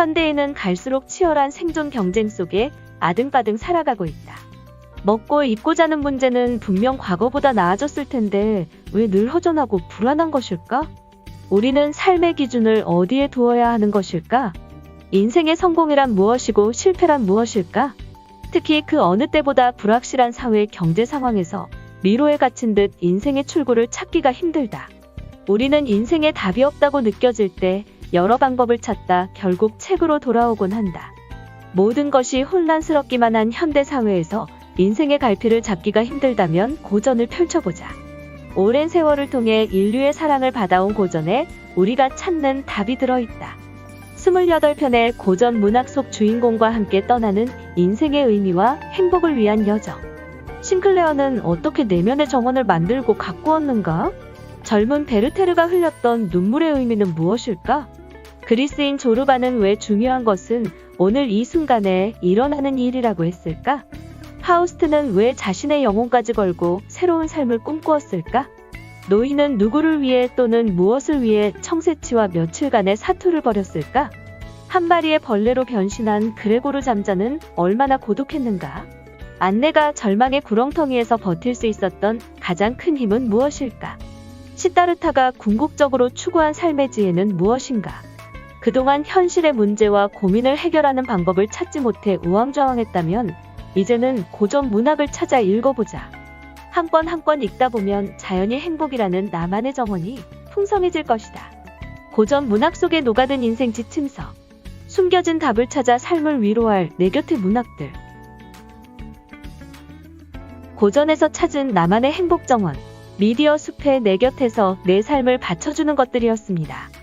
현대인은 갈수록 치열한 생존 경쟁 속에 아등바등 살아가고 있다. 먹고 입고 자는 문제는 분명 과거보다 나아졌을 텐데 왜 늘 허전하고 불안한 것일까? 우리는 삶의 기준을 어디에 두어야 하는 것일까? 인생의 성공이란 무엇이고 실패란 무엇일까? 특히 그 어느 때보다 불확실한 사회 경제 상황에서 미로에 갇힌 듯 인생의 출구를 찾기가 힘들다. 우리는 인생에 답이 없다고 느껴질 때 여러 방법을 찾다 결국 책으로 돌아오곤 한다. 모든 것이 혼란스럽기만 한 현대 사회에서 인생의 갈피를 잡기가 힘들다면 고전을 펼쳐보자. 오랜 세월을 통해 인류의 사랑을 받아온 고전에 우리가 찾는 답이 들어있다. 28편의 고전 문학 속 주인공과 함께 떠나는 인생의 의미와 행복을 위한 여정. 싱클레어는 어떻게 내면의 정원을 만들고 가꾸었는가? 젊은 베르테르가 흘렸던 눈물의 의미는 무엇일까? 그리스인 조르바는 왜 중요한 것은 오늘 이 순간에 일어나는 일이라고 했을까? 파우스트는 왜 자신의 영혼까지 걸고 새로운 삶을 꿈꾸었을까? 노인은 누구를 위해 또는 무엇을 위해 청새치와 며칠간의 사투를 벌였을까? 한 마리의 벌레로 변신한 그레고르 잠자는 얼마나 고독했는가? 안내가 절망의 구렁텅이에서 버틸 수 있었던 가장 큰 힘은 무엇일까? 시타르타가 궁극적으로 추구한 삶의 지혜는 무엇인가? 그동안 현실의 문제와 고민을 해결하는 방법을 찾지 못해 우왕좌왕했다면 이제는 고전 문학을 찾아 읽어보자. 한 권 한 권 읽다 보면 자연히 행복이라는 나만의 정원이 풍성해질 것이다. 고전 문학 속에 녹아든 인생 지침서. 숨겨진 답을 찾아 삶을 위로할 내 곁의 문학들. 고전에서 찾은 나만의 행복 정원. 미디어 숲의 내 곁에서 내 삶을 받쳐주는 것들이었습니다.